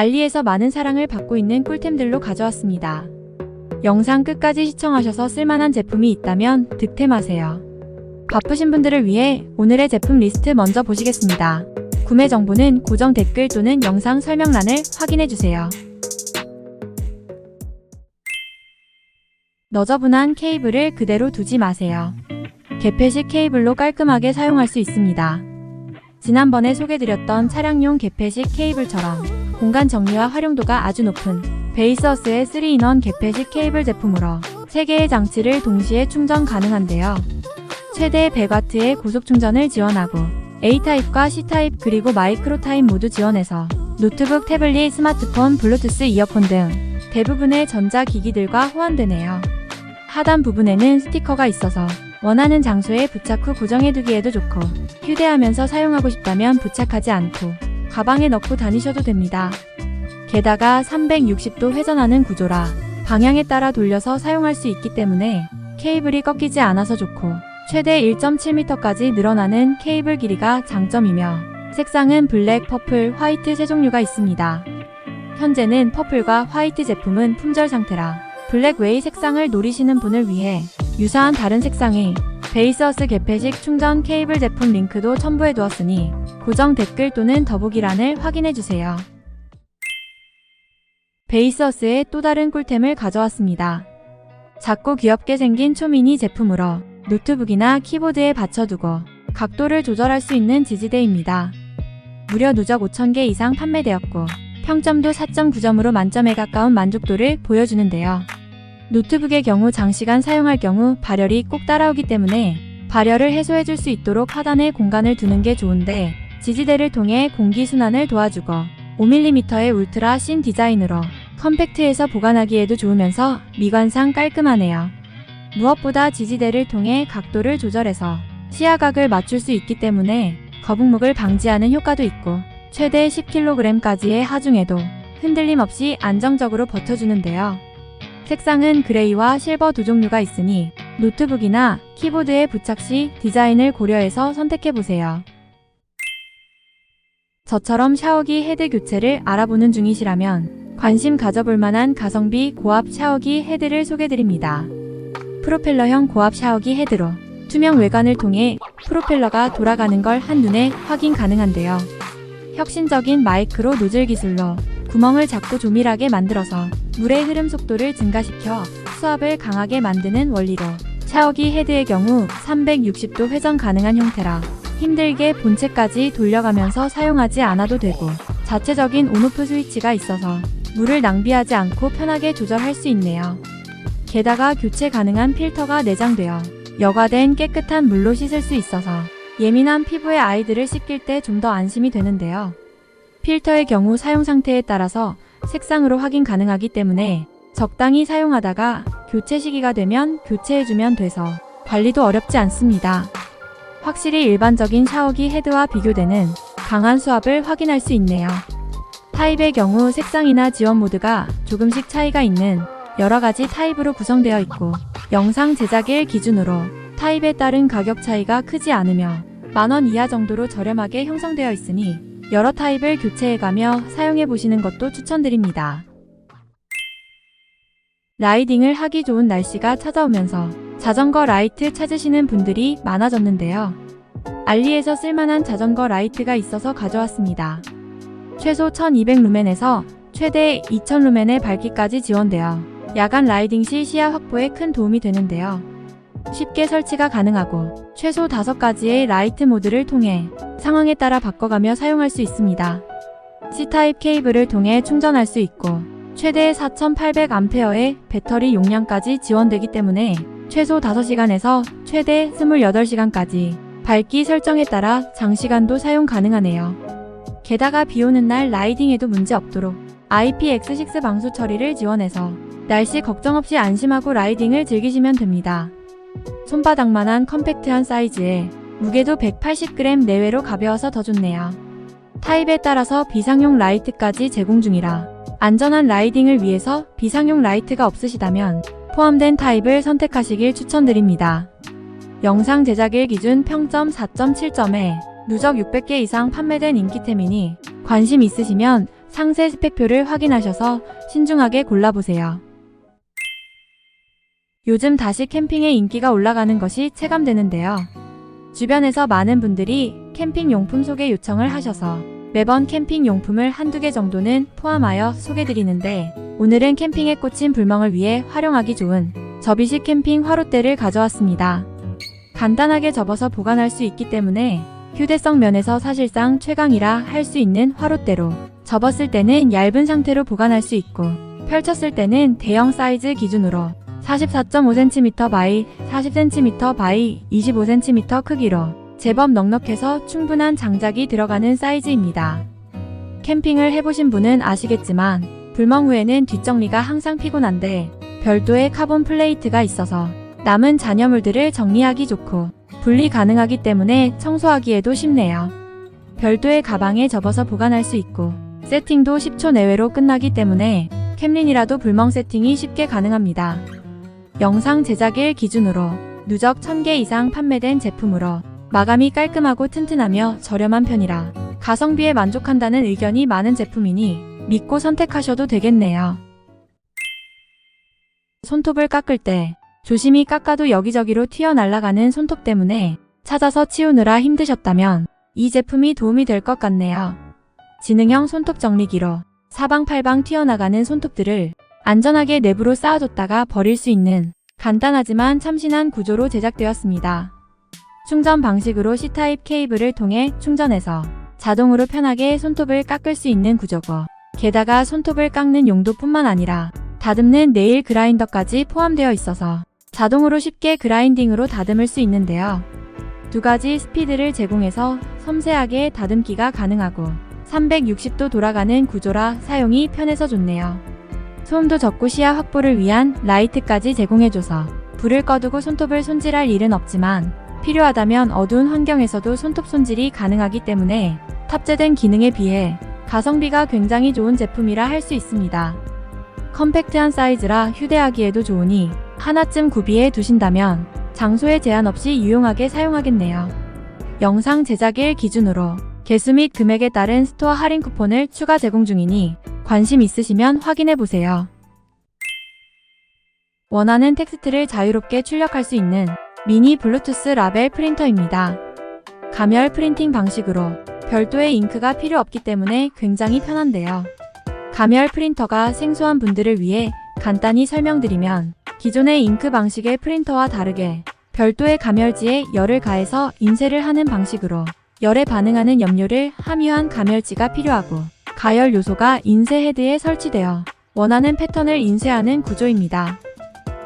알리에서 많은 사랑을 받고 있는 꿀템들로 가져왔습니다. 영상 끝까지 시청하셔서 쓸만한 제품이 있다면 득템하세요. 바쁘신 분들을 위해 오늘의 제품 리스트 먼저 보시겠습니다. 구매 정보는 고정 댓글 또는 영상 설명란을 확인해주세요. 너저분한 케이블을 그대로 두지 마세요. 개폐식 케이블로 깔끔하게 사용할 수 있습니다. 지난번에 소개드렸던 차량용 개폐식 케이블처럼 공간 정리와 활용도가 아주 높은 베이서스의 3인원 개폐식 케이블 제품으로 3개의 장치를 동시에 충전 가능한데요. 최대 100W의 고속 충전을 지원하고 A타입과 C타입 그리고 마이크로 타입 모두 지원해서 노트북, 태블릿, 스마트폰, 블루투스 이어폰 등 대부분의 전자기기들과 호환되네요. 하단 부분에는 스티커가 있어서 원하는 장소에 부착 후 고정해두기에도 좋고 휴대하면서 사용하고 싶다면 부착하지 않고 가방에 넣고 다니셔도 됩니다. 게다가 360도 회전하는 구조라 방향에 따라 돌려서 사용할 수 있기 때문에 케이블이 꺾이지 않아서 좋고 최대 1.7m까지 늘어나는 케이블 길이가 장점이며 색상은 블랙, 퍼플, 화이트 세 종류가 있습니다. 현재는 퍼플과 화이트 제품은 품절 상태라 블랙웨이 색상을 노리시는 분을 위해 유사한 다른 색상의 베이서스 개폐식 충전 케이블 제품 링크도 첨부해 두었으니 고정 댓글 또는 더보기란을 확인해 주세요. 베이서스의 또 다른 꿀템을 가져왔습니다. 작고 귀엽게 생긴 초미니 제품으로 노트북이나 키보드에 받쳐두고 각도를 조절할 수 있는 지지대입니다. 무려 누적 5,000개 이상 판매되었고 평점도 4.9점으로 만점에 가까운 만족도를 보여주는데요. 노트북의 경우 장시간 사용할 경우 발열이 꼭 따라오기 때문에 발열을 해소해 줄 수 있도록 하단에 공간을 두는 게 좋은데 지지대를 통해 공기순환을 도와주고 5mm의 울트라 씬 디자인으로 컴팩트해서 보관하기에도 좋으면서 미관상 깔끔하네요. 무엇보다 지지대를 통해 각도를 조절해서 시야각을 맞출 수 있기 때문에 거북목을 방지하는 효과도 있고 최대 10kg까지의 하중에도 흔들림 없이 안정적으로 버텨주는데요. 색상은 그레이와 실버 두 종류가 있으니 노트북이나 키보드에 부착 시 디자인을 고려해서 선택해보세요. 저처럼 샤워기 헤드 교체를 알아보는 중이시라면 관심 가져볼 만한 가성비 고압 샤워기 헤드를 소개드립니다. 프로펠러형 고압 샤워기 헤드로 투명 외관을 통해 프로펠러가 돌아가는 걸 한눈에 확인 가능한데요. 혁신적인 마이크로 노즐 기술로 구멍을 작고 조밀하게 만들어서 물의 흐름 속도를 증가시켜 수압을 강하게 만드는 원리로 샤워기 헤드의 경우 360도 회전 가능한 형태라 힘들게 본체까지 돌려가면서 사용하지 않아도 되고 자체적인 온오프 스위치가 있어서 물을 낭비하지 않고 편하게 조절할 수 있네요. 게다가 교체 가능한 필터가 내장되어 여과된 깨끗한 물로 씻을 수 있어서 예민한 피부의 아이들을 씻길 때 좀 더 안심이 되는데요. 필터의 경우 사용 상태에 따라서 색상으로 확인 가능하기 때문에 적당히 사용하다가 교체 시기가 되면 교체해주면 돼서 관리도 어렵지 않습니다. 확실히 일반적인 샤워기 헤드와 비교되는 강한 수압을 확인할 수 있네요. 타입의 경우 색상이나 지원 모드가 조금씩 차이가 있는 여러 가지 타입으로 구성되어 있고 영상 제작일 기준으로 타입에 따른 가격 차이가 크지 않으며 만원 이하 정도로 저렴하게 형성되어 있으니 여러 타입을 교체해가며 사용해 보시는 것도 추천드립니다. 라이딩을 하기 좋은 날씨가 찾아오면서 자전거 라이트 찾으시는 분들이 많아졌는데요. 알리에서 쓸만한 자전거 라이트가 있어서 가져왔습니다. 최소 1200루멘에서 최대 2000루멘의 밝기까지 지원되어 야간 라이딩 시 시야 확보에 큰 도움이 되는데요. 쉽게 설치가 가능하고 최소 5가지의 라이트 모드를 통해 상황에 따라 바꿔가며 사용할 수 있습니다. C타입 케이블을 통해 충전할 수 있고 최대 4800A의 배터리 용량까지 지원되기 때문에 최소 5시간에서 최대 28시간까지 밝기 설정에 따라 장시간도 사용 가능하네요. 게다가 비 오는 날 라이딩에도 문제 없도록 IPX6 방수 처리를 지원해서 날씨 걱정 없이 안심하고 라이딩을 즐기시면 됩니다. 손바닥만한 컴팩트한 사이즈에 무게도 180g 내외로 가벼워서 더 좋네요. 타입에 따라서 비상용 라이트까지 제공 중이라 안전한 라이딩을 위해서 비상용 라이트가 없으시다면 포함된 타입을 선택하시길 추천드립니다. 영상 제작일 기준 평점 4.7점에 누적 600개 이상 판매된 인기템이니 관심 있으시면 상세 스펙표를 확인하셔서 신중하게 골라보세요. 요즘 다시 캠핑의 인기가 올라가는 것이 체감되는데요. 주변에서 많은 분들이 캠핑 용품 소개 요청을 하셔서 매번 캠핑 용품을 한두 개 정도는 포함하여 소개드리는데 오늘은 캠핑에 꽂힌 불멍을 위해 활용하기 좋은 접이식 캠핑 화롯대를 가져왔습니다. 간단하게 접어서 보관할 수 있기 때문에 휴대성 면에서 사실상 최강이라 할 수 있는 화롯대로 접었을 때는 얇은 상태로 보관할 수 있고 펼쳤을 때는 대형 사이즈 기준으로 44.5cm 바이 40cm 바이 25cm 크기로 제법 넉넉해서 충분한 장작이 들어가는 사이즈입니다. 캠핑을 해보신 분은 아시겠지만 불멍 후에는 뒷정리가 항상 피곤한데 별도의 카본 플레이트가 있어서 남은 잔여물들을 정리하기 좋고 분리 가능하기 때문에 청소하기에도 쉽네요. 별도의 가방에 접어서 보관할 수 있고 세팅도 10초 내외로 끝나기 때문에 캠린이라도 불멍 세팅이 쉽게 가능합니다. 영상 제작일 기준으로 누적 1000개 이상 판매된 제품으로 마감이 깔끔하고 튼튼하며 저렴한 편이라 가성비에 만족한다는 의견이 많은 제품이니 믿고 선택하셔도 되겠네요. 손톱을 깎을 때 조심히 깎아도 여기저기로 튀어날아가는 손톱 때문에 찾아서 치우느라 힘드셨다면 이 제품이 도움이 될 것 같네요. 지능형 손톱 정리기로 사방팔방 튀어나가는 손톱들을 안전하게 내부로 쌓아뒀다가 버릴 수 있는 간단하지만 참신한 구조로 제작되었습니다. 충전 방식으로 C타입 케이블을 통해 충전해서 자동으로 편하게 손톱을 깎을 수 있는 구조고 게다가 손톱을 깎는 용도뿐만 아니라 다듬는 네일 그라인더까지 포함되어 있어서 자동으로 쉽게 그라인딩으로 다듬을 수 있는데요. 두 가지 스피드를 제공해서 섬세하게 다듬기가 가능하고 360도 돌아가는 구조라 사용이 편해서 좋네요. 소음도 적고 시야 확보를 위한 라이트까지 제공해줘서 불을 꺼두고 손톱을 손질할 일은 없지만 필요하다면 어두운 환경에서도 손톱 손질이 가능하기 때문에 탑재된 기능에 비해 가성비가 굉장히 좋은 제품이라 할 수 있습니다. 컴팩트한 사이즈라 휴대하기에도 좋으니 하나쯤 구비해 두신다면 장소에 제한 없이 유용하게 사용하겠네요. 영상 제작일 기준으로 개수 및 금액에 따른 스토어 할인 쿠폰을 추가 제공 중이니 관심 있으시면 확인해 보세요. 원하는 텍스트를 자유롭게 출력할 수 있는 미니 블루투스 라벨 프린터입니다. 가멸 프린팅 방식으로 별도의 잉크가 필요 없기 때문에 굉장히 편한데요. 가멸 프린터가 생소한 분들을 위해 간단히 설명드리면 기존의 잉크 방식의 프린터와 다르게 별도의 가멸지에 열을 가해서 인쇄를 하는 방식으로 열에 반응하는 염료를 함유한 가멸지가 필요하고 가열 요소가 인쇄 헤드에 설치되어 원하는 패턴을 인쇄하는 구조입니다.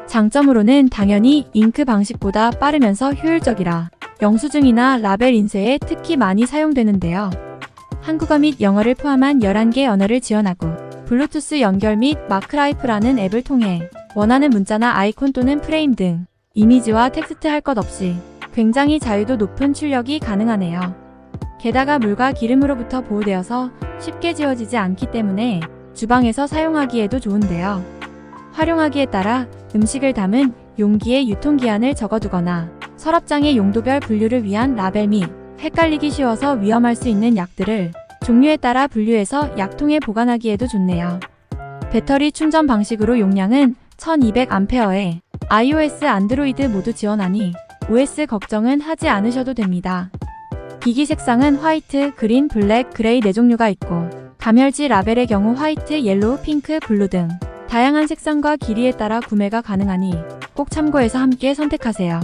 장점으로는 당연히 잉크 방식보다 빠르면서 효율적이라 영수증이나 라벨 인쇄에 특히 많이 사용되는데요. 한국어 및 영어를 포함한 11개 언어를 지원하고 블루투스 연결 및 마크라이프라는 앱을 통해 원하는 문자나 아이콘 또는 프레임 등 이미지와 텍스트 할 것 없이 굉장히 자유도 높은 출력이 가능하네요. 게다가 물과 기름으로부터 보호되어서 쉽게 지워지지 않기 때문에 주방에서 사용하기에도 좋은데요. 활용하기에 따라 음식을 담은 용기에 유통기한을 적어두거나 서랍장의 용도별 분류를 위한 라벨 및 헷갈리기 쉬워서 위험할 수 있는 약들을 종류에 따라 분류해서 약통에 보관하기에도 좋네요. 배터리 충전 방식으로 용량은 1200A에 iOS, 안드로이드 모두 지원하니 OS 걱정은 하지 않으셔도 됩니다. 기기 색상은 화이트, 그린, 블랙, 그레이 4종류가 있고 가멸지 라벨의 경우 화이트, 옐로우, 핑크, 블루 등 다양한 색상과 길이에 따라 구매가 가능하니 꼭 참고해서 함께 선택하세요.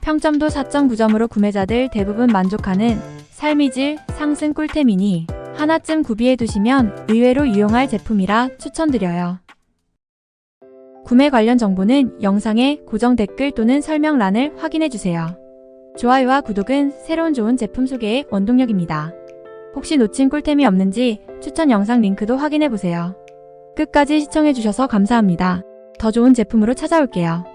평점도 4.9점으로 구매자들 대부분 만족하는 삶의 질 상승 꿀템이니 하나쯤 구비해 두시면 의외로 유용할 제품이라 추천드려요. 구매 관련 정보는 영상의 고정 댓글 또는 설명란을 확인해 주세요. 좋아요와 구독은 새로운 좋은 제품 소개의 원동력입니다. 혹시 놓친 꿀템이 없는지 추천 영상 링크도 확인해 보세요. 끝까지 시청해 주셔서 감사합니다. 더 좋은 제품으로 찾아올게요.